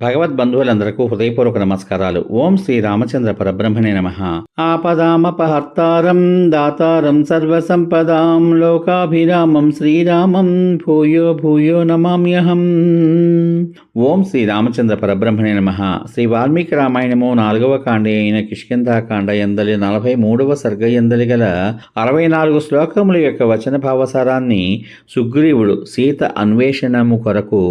భగవద్ బంధువులందరకు హృదయపూర్వక నమస్కారాలు. ఓం శ్రీ రామచంద్ర పరబ్రహ్మణే నమ. ఆపదామపహర్తారం దాతారం సర్వసంపదాం లోకాభిరామం శ్రీరామం భూయో భూయో నమామ్యహం. ఓం శ్రీ రామచంద్ర పరబ్రహ్మణే నమ. శ్రీ వాల్మీకి రామాయణము నాలుగవ కాండే అయిన కిష్కింధాకాండ ఎందలి నలభై మూడవ సర్గ ఎందలి గల అరవై నాలుగు శ్లోకముల యొక్క వచన భావసారాన్ని సుగ్రీవుడు సీత అన్వేషణము కొరకు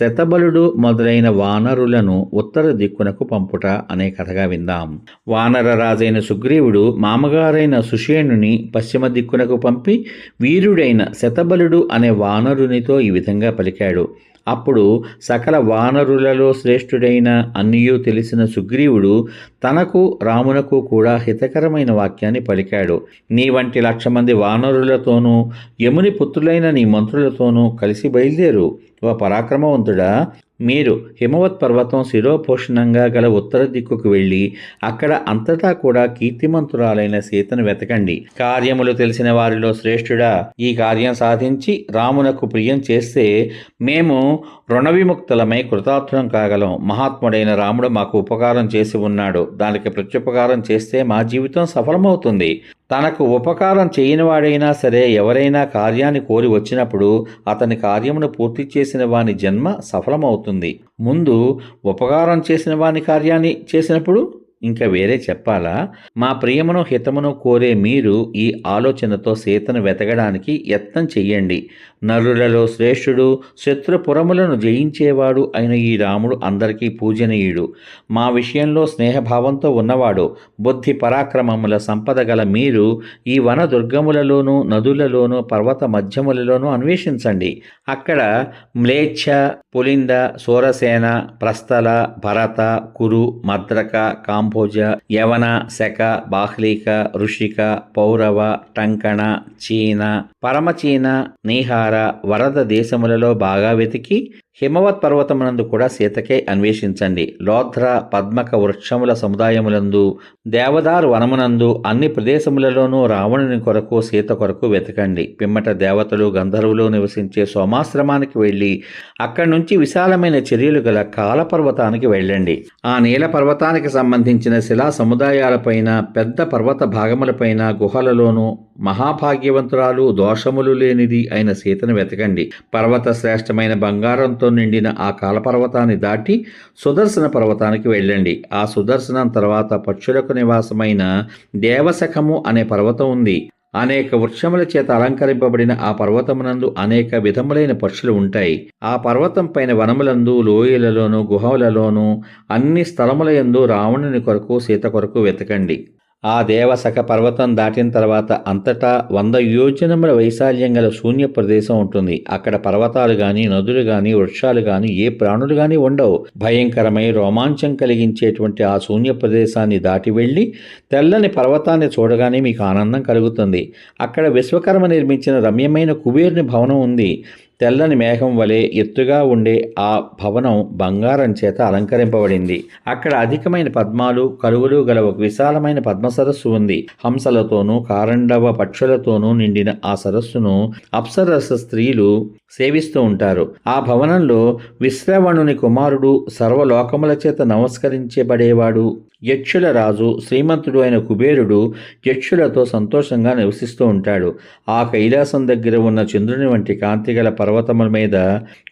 శతబలుడు మొదలైన వానరు వానరులను ఉత్తర దిక్కునకు పంపుట అనే కథగా విందాం. వానర రాజైన సుగ్రీవుడు మామగారైన సుషేణుని పశ్చిమ దిక్కునకు పంపి వీరుడైన శతబలుడు అనే వానరునితో ఈ విధంగా పలికాడు. అప్పుడు సకల వానరులలో శ్రేష్ఠుడైన అన్నియూ తెలిసిన సుగ్రీవుడు తనకు రామునకు కూడా హితకరమైన వాక్యాన్ని పలికాడు. నీ వంటి లక్ష మంది వానరులతోనూ యముని పుత్రులైన నీ మంత్రులతోనూ కలిసి బయలుదేరు. ఓ పరాక్రమవంతుడా? మీరు హిమవత్ పర్వతం శిరోపోషణంగా గల ఉత్తర దిక్కుకు వెళ్ళి అక్కడ అంతటా కూడా కీర్తిమంతురాలైన సీతను వెతకండి. కార్యములు తెలిసిన వారిలో శ్రేష్ఠుడా ఈ కార్యం సాధించి రామునకు ప్రియం చేస్తే మేము రుణ విముక్తులమై కృతార్థులం కాగలం. మహాత్ముడైన రాముడు మాకు ఉపకారం చేసి ఉన్నాడు. దానికి ప్రత్యుపకారం చేస్తే మా జీవితం సఫలమవుతుంది. తనకు ఉపకారం చేయనివాడైనా సరే ఎవరైనా కార్యాన్ని కోరి వచ్చినప్పుడు అతని కార్యమును పూర్తి చేసిన వాని జన్మ సఫలమవుతుంది. ముందు ఉపకారం చేసిన వాని కార్యాన్ని చేసినప్పుడు ఇంకా వేరే చెప్పాలా? మా ప్రియమును హితమును కోరే మీరు ఈ ఆలోచనతో సీతను వెతకడానికి యత్నం చెయ్యండి. నరులలో శ్రేష్ఠుడు శత్రుపురములను జయించేవాడు అయిన ఈ రాముడు అందరికీ పూజనీయుడు. మా విషయంలో స్నేహభావంతో ఉన్నవాడు బుద్ధి పరాక్రమముల సంపద గల మీరు ఈ వన దుర్గములలోనూ నదులలోనూ పర్వత మధ్యములలోనూ అన్వేషించండి. అక్కడ మ్లేచ్ఛ పులింద సూరసేన ప్రస్థల భరత కురు మద్రక కాంభోజ యవన శక బాహ్లీక ఋషిక పౌరవ టంకణ చీన పరమచీన నీహార వరద దేశములలో బాగా వెతికి హిమవత్ పర్వతమునందు కూడా సీతకే అన్వేషించండి. లోధ్ర పద్మక వృక్షముల సముదాయములందు దేవదారు వనమునందు అన్ని ప్రదేశములలోనూ రావణుని కొరకు సీత కొరకు వెతకండి. పిమ్మట దేవతలు గంధర్వులు నివసించే సోమాశ్రమానికి వెళ్ళి అక్కడి నుంచి విశాలమైన చర్యలు గల కాలపర్వతానికి వెళ్ళండి. ఆ నీల పర్వతానికి సంబంధించిన శిలా సముదాయాలపైన పెద్ద పర్వత భాగములపైన గుహలలోనూ మహాభాగ్యవంతురాలు దోషములు లేనిది అయిన సీతను వెతకండి. పర్వత శ్రేష్టమైన బంగారంతో నిండిన ఆ కాలపర్వతాన్ని దాటి సుదర్శన పర్వతానికి వెళ్ళండి. ఆ సుదర్శనం తర్వాత పక్షులకు నివాసమైన దేవశఖము అనే పర్వతం ఉంది. అనేక వృక్షముల చేత అలంకరింపబడిన ఆ పర్వతమునందు అనేక విధములైన పక్షులు ఉంటాయి. ఆ పర్వతం పైన వనములందు లోయలలోను గుహలలోను అన్ని స్థలములయందు రావణుని కొరకు సీత కొరకు వెతకండి. ఆ దేవసఖ పర్వతం దాటిన తర్వాత అంతటా వంద యోజనముల వైశాల్యం గల శూన్య ప్రదేశం ఉంటుంది. అక్కడ పర్వతాలు గాని నదులు గాని వృక్షాలు గాని ఏ ప్రాణులు గాని ఉండవు. భయంకరమై రోమాంచం కలిగించేటువంటి ఆ శూన్య ప్రదేశాన్ని దాటి వెళ్ళి తెల్లని పర్వతాన్ని చూడగానే మీకు ఆనందం కలుగుతుంది. అక్కడ విశ్వకర్మ నిర్మించిన రమ్యమైన కుబేరుని భవనం ఉంది. తెల్లని మేఘం వలె ఎత్తుగా ఉండే ఆ భవనం బంగారం చేత అలంకరింపబడింది. అక్కడ అధికమైన పద్మాలు కరువులు గల ఒక విశాలమైన పద్మ సరస్సు ఉంది. హంసలతోనూ కారండవ పక్షులతోనూ నిండిన ఆ సరస్సును అప్సరస స్త్రీలు సేవిస్తూ ఉంటారు. ఆ భవనంలో విశ్రవణుని కుమారుడు సర్వలోకముల చేత నమస్కరించబడేవాడు. యక్షుల రాజు శ్రీమంతుడు అయిన కుబేరుడు యక్షులతో సంతోషంగా నివసిస్తూ ఉంటాడు. ఆ కైలాసం దగ్గర ఉన్న చంద్రుని వంటి కాంతిగల పర్వతముల మీద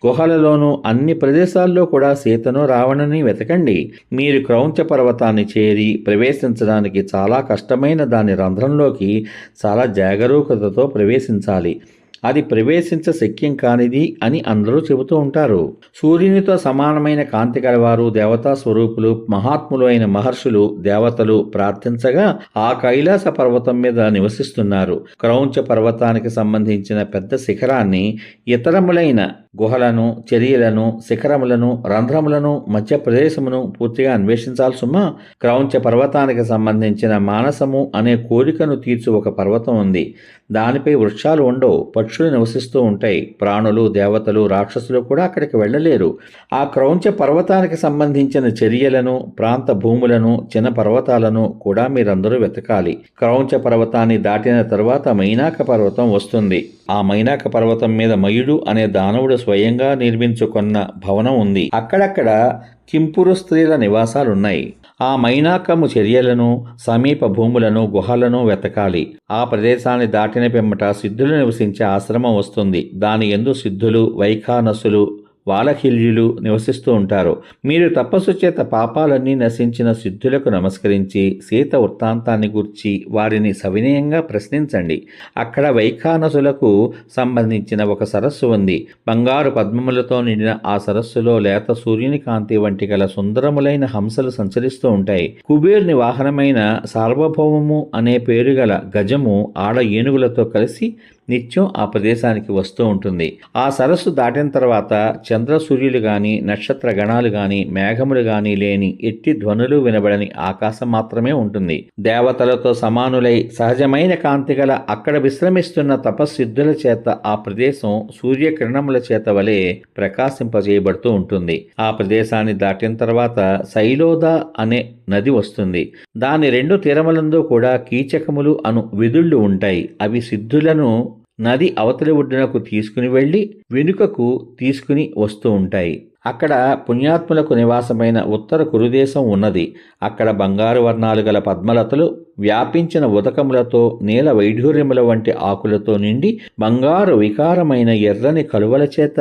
గుహలలోనూ అన్ని ప్రదేశాల్లో కూడా సీతను రావణుని వెతకండి. మీరు క్రౌంచ పర్వతాన్ని చేరి ప్రవేశించడానికి చాలా కష్టమైన దాని రంధ్రంలోకి చాలా జాగరూకతతో ప్రవేశించాలి. అది ప్రవేశించ శక్యం కానిది అని అందరూ చెబుతూ ఉంటారు. సూర్యునితో సమానమైన కాంతి గలవారు దేవతా స్వరూపులు మహాత్ములు అయిన మహర్షులు దేవతలు ప్రార్థించగా ఆ కైలాస పర్వతం మీద నివసిస్తున్నారు. క్రౌంచ పర్వతానికి సంబంధించిన పెద్ద శిఖరాన్ని ఇతరములైన గుహలను చర్యలను శిఖరములను రంధ్రములను మధ్య ప్రదేశమును పూర్తిగా అన్వేషించాల్సుమా? క్రౌంచ పర్వతానికి సంబంధించిన మానసము అనే కోరికను తీర్చు ఒక పర్వతం ఉంది. దానిపై వృక్షాలు ఉండవు పక్షులు నివసిస్తూ ఉంటాయి. ప్రాణులు దేవతలు రాక్షసులు కూడా అక్కడికి వెళ్ళలేరు. ఆ క్రౌంచ పర్వతానికి సంబంధించిన చర్యలను ప్రాంత భూములను చిన్న పర్వతాలను కూడా మీరందరూ వెతకాలి. క్రౌంచ పర్వతాన్ని దాటిన తర్వాత మైనాక పర్వతం వస్తుంది. ఆ మైనాక పర్వతం మీద మయుడు అనే దానవుడు స్వయంగా నిర్మించుకున్న భవనం ఉంది. అక్కడక్కడ కింపురు స్త్రీల నివాసాలున్నాయి. ఆ మైనాకము చర్యలను సమీప భూములను గుహలను వెతకాలి. ఆ ప్రదేశాన్ని దాటిన పిమ్మట సిద్ధులు నివసించే ఆశ్రమం వస్తుంది. దాని ఎందు సిద్ధులు వైఖానసులు వాలహిల్యులు నివసిస్తూ ఉంటారు. మీరు తపస్సు చేత పాపాలన్నీ నశించిన సిద్ధులకు నమస్కరించి సీత వృత్తాంతాన్ని గుర్చి వారిని సవినయంగా ప్రశ్నించండి. అక్కడ వైఖానసులకు సంబంధించిన ఒక సరస్సు ఉంది. బంగారు పద్మములతో నిండిన ఆ సరస్సులో లేత సూర్యుని కాంతి వంటి గల సుందరములైన హంసలు సంచరిస్తూ ఉంటాయి. కుబేరుని వాహనమైన సార్వభౌమము అనే పేరు గల గజము ఆడ ఏనుగులతో కలిసి నిత్యం ఆ ప్రదేశానికి వస్తూ ఉంటుంది. ఆ సరస్సు దాటిన తర్వాత చంద్ర సూర్యులు గాని నక్షత్ర గణాలు గాని మేఘములు గాని లేని ఎట్టి ధ్వనులు వినబడని ఆకాశం మాత్రమే ఉంటుంది. దేవతలతో సమానులై సహజమైన కాంతి గల అక్కడ విశ్రమిస్తున్న తపస్సిద్ధుల చేత ఆ ప్రదేశం సూర్యకిరణముల చేత వలె ప్రకాశింపజేయబడుతూ ఉంటుంది. ఆ ప్రదేశాన్ని దాటిన తర్వాత శైలోద అనే నది వస్తుంది. దాని రెండు తీరములందు కూడా కీచకములు అను విధుళ్ళు ఉంటాయి. అవి సిద్ధులను నది అవతలి ఒడ్డునకు తీసుకుని వెళ్ళి వెనుకకు తీసుకుని వస్తూ ఉంటాయి. అక్కడ పుణ్యాత్ములకు నివాసమైన ఉత్తర కురుదేశం ఉన్నది. అక్కడ బంగారు వర్ణాలు గల పద్మలతలు వ్యాపించిన ఉదకములతో నీల వైఢూర్యముల వంటి ఆకులతో నిండి బంగారు వికారమైన ఎర్రని కలువల చేత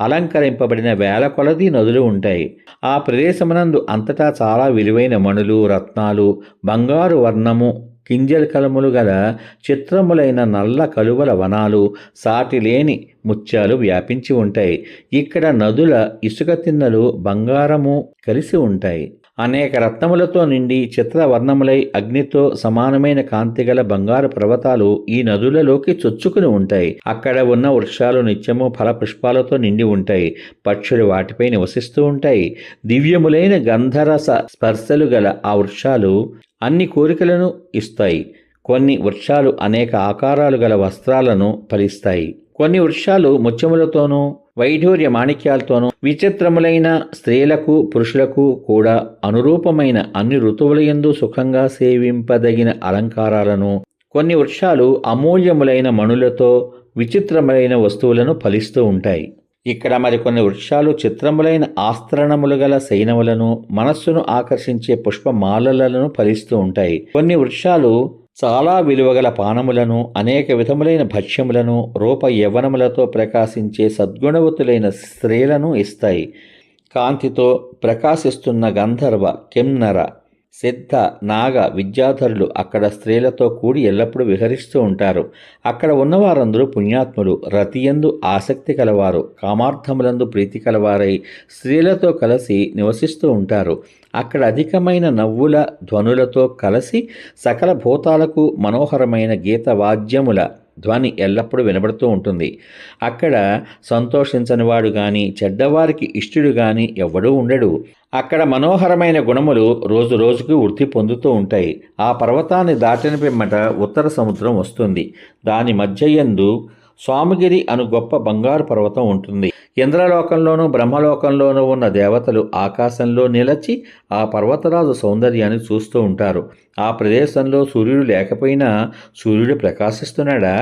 అలంకరింపబడిన వేల కొలది నదులు ఉంటాయి. ఆ ప్రదేశమునందు అంతటా చాలా విలువైన మణులు రత్నాలు బంగారు వర్ణము కింజల కలములు గల చిత్రములైన నల్ల కలువల వనాలు సాటిలేని ముత్యాలు వ్యాపించి ఉంటాయి. ఇక్కడ నదుల ఇసుక తిన్నలు బంగారము కలిసి ఉంటాయి. అనేక రత్నములతో నిండి చిత్రవర్ణములై అగ్నితో సమానమైన కాంతిగల బంగారు పర్వతాలు ఈ నదులలోకి చొచ్చుకుని ఉంటాయి. అక్కడ ఉన్న వృక్షాలు నిత్యము ఫలపుష్పాలతో నిండి ఉంటాయి. పక్షులు వాటిపై నివసిస్తూ ఉంటాయి. దివ్యములైన గంధరస స్పర్శలు గల ఆ వృక్షాలు అన్ని కోరికలను ఇస్తాయి. కొన్ని వృక్షాలు అనేక ఆకారాలు గల వస్త్రాలను ఫలిస్తాయి కొన్ని వృక్షాలు ముత్యములతోనూ వైఢూర్య మాణిక్యాలతోనూ విచిత్రములైన స్త్రీలకు పురుషులకు కూడా అనురూపమైన అన్ని ఋతువులయందు సుఖంగా సేవింపదగిన అలంకారాలను కొన్ని వృక్షాలు అమూల్యములైన మణులతో విచిత్రములైన వస్తువులను ఫలిస్తూ ఉంటాయి. ఇక్కడ మరికొన్ని వృక్షాలు చిత్రములైన ఆస్తరణములు గల శైనములను మనస్సును ఆకర్షించే పుష్పమాలలను ఫలిస్తూ ఉంటాయి. కొన్ని వృక్షాలు చాలా విలువగల పానములను అనేక విధములైన భక్ష్యములను రూప యవ్వనములతో ప్రకాశించే సద్గుణవతులైన స్త్రీలను ఇస్తాయి. కాంతితో ప్రకాశిస్తున్న గంధర్వ కెమ్నర సిద్ధ నాగ విద్యాధరులు అక్కడ స్త్రీలతో కూడి ఎల్లప్పుడూ విహరిస్తూ ఉంటారు. అక్కడ ఉన్నవారందరూ పుణ్యాత్ములు. రతియందు ఆసక్తి కలవారు. కామార్థములందు ప్రీతి కలవారై స్త్రీలతో కలిసి నివసిస్తూ ఉంటారు. అక్కడ అధికమైన నవ్వుల ధ్వనులతో కలిసి సకల భూతాలకు మనోహరమైన గీత వాద్యముల ధ్వని ఎల్లప్పుడూ వినబడుతూ ఉంటుంది. అక్కడ సంతోషించని వాడు చెడ్డవారికి ఇష్టుడు కానీ ఎవడూ ఉండడు. అక్కడ మనోహరమైన గుణములు రోజు రోజుకు వృద్ధి పొందుతూ ఉంటాయి. ఆ పర్వతాన్ని దాటిన పిమ్మట ఉత్తర సముద్రం వస్తుంది. దాని మధ్యయందు స్వామిగిరి అను గొప్ప బంగారు పర్వతం ఉంటుంది. ఇంద్రలోకంలోనూ బ్రహ్మలోకంలోనూ ఉన్న దేవతలు ఆకాశంలో నిలచి ఆ పర్వతరాజు సౌందర్యాన్ని చూస్తూ ఉంటారు. ఆ ప్రదేశంలో సూర్యుడు లేకపోయినా సూర్యుడు ప్రకాశిస్తున్నాడా?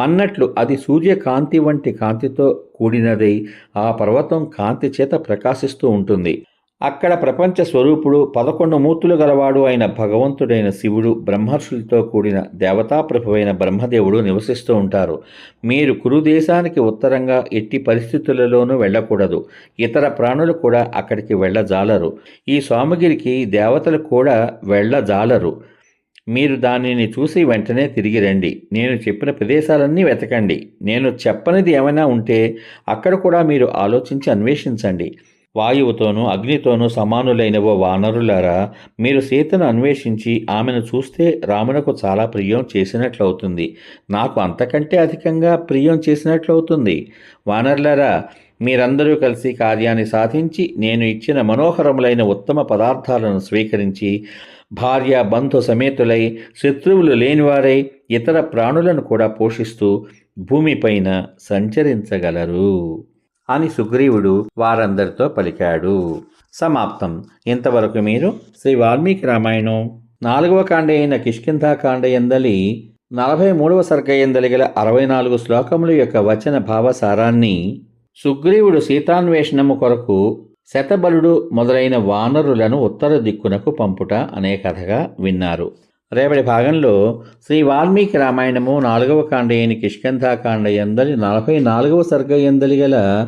అన్నట్లు అది సూర్యకాంతి వంటి కాంతితో కూడినదై ఆ పర్వతం కాంతి చేత ప్రకాశిస్తూ ఉంటుంది. అక్కడ ప్రపంచ స్వరూపుడు పదకొండు మూర్తులు గలవాడు అయిన భగవంతుడైన శివుడు బ్రహ్మర్షులతో కూడిన దేవతాప్రభువైన బ్రహ్మదేవుడు నివసిస్తూ ఉంటారు. మీరు కురుదేశానికి ఉత్తరంగా ఎట్టి పరిస్థితులలోనూ వెళ్ళకూడదు. ఇతర ప్రాణులు కూడా అక్కడికి వెళ్ళజాలరు. ఈ స్వామిగిరికి దేవతలు కూడా వెళ్ళజాలరు. మీరు దానిని చూసి వెంటనే తిరిగి రండి. నేను చెప్పిన ప్రదేశాలన్నీ వెతకండి. నేను చెప్పనిది ఏమైనా ఉంటే అక్కడ కూడా మీరు ఆలోచించి అన్వేషించండి. వాయువుతోనూ అగ్నితోనూ సమానులైనవో వానరులారా మీరు సీతను అన్వేషించి ఆమెను చూస్తే రామునకు చాలా ప్రియం చేసినట్లవుతుంది. నాకు అంతకంటే అధికంగా ప్రియం చేసినట్లవుతుంది. వానరులారా మీరందరూ కలిసి కార్యాన్ని సాధించి నేను ఇచ్చిన మనోహరములైన ఉత్తమ పదార్థాలను స్వీకరించి భార్య బంధు సమేతులై శత్రువులు లేనివారై ఇతర ప్రాణులను కూడా పోషిస్తూ భూమిపైన సంచరించగలరు. అని సుగ్రీవుడు వారందరితో పలికాడు. సమాప్తం. ఇంతవరకు మీరు శ్రీ వాల్మీకి రామాయణం నాలుగవ కాండ అయిన కిష్కింధాకాండ ఎందలి నలభై మూడవ సర్గ ఎందలి గల అరవై నాలుగు శ్లోకముల యొక్క వచన భావసారాన్ని సుగ్రీవుడు సీతాన్వేషణము కొరకు శతబలుడు మొదలైన వానరులను ఉత్తర దిక్కునకు పంపుట అనే కథగా విన్నారు. రేపటి భాగంలో శ్రీ వాల్మీకి రామాయణము నాలుగవ కాండయని కిష్కంధాకాండ ఎందలి నలభై నాలుగవ సర్గ ఎందలి గల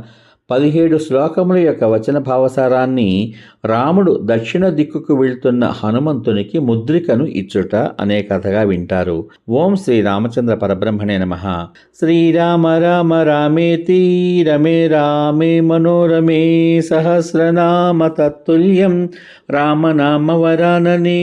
పదిహేడు శ్లోకముల యొక్క వచన భావసారాన్ని రాముడు దక్షిణ దిక్కుకు వెళ్తున్న హనుమంతునికి ముద్రికను ఇచ్చుట అనే కథగా వింటారు. ఓం శ్రీ రామచంద్ర పరబ్రహ్మణే నమ. శ్రీరామ రామ రామేతి రమే రామే మనోరమే సహస్రనామ తత్తుల్యం రామనామ వరాననే.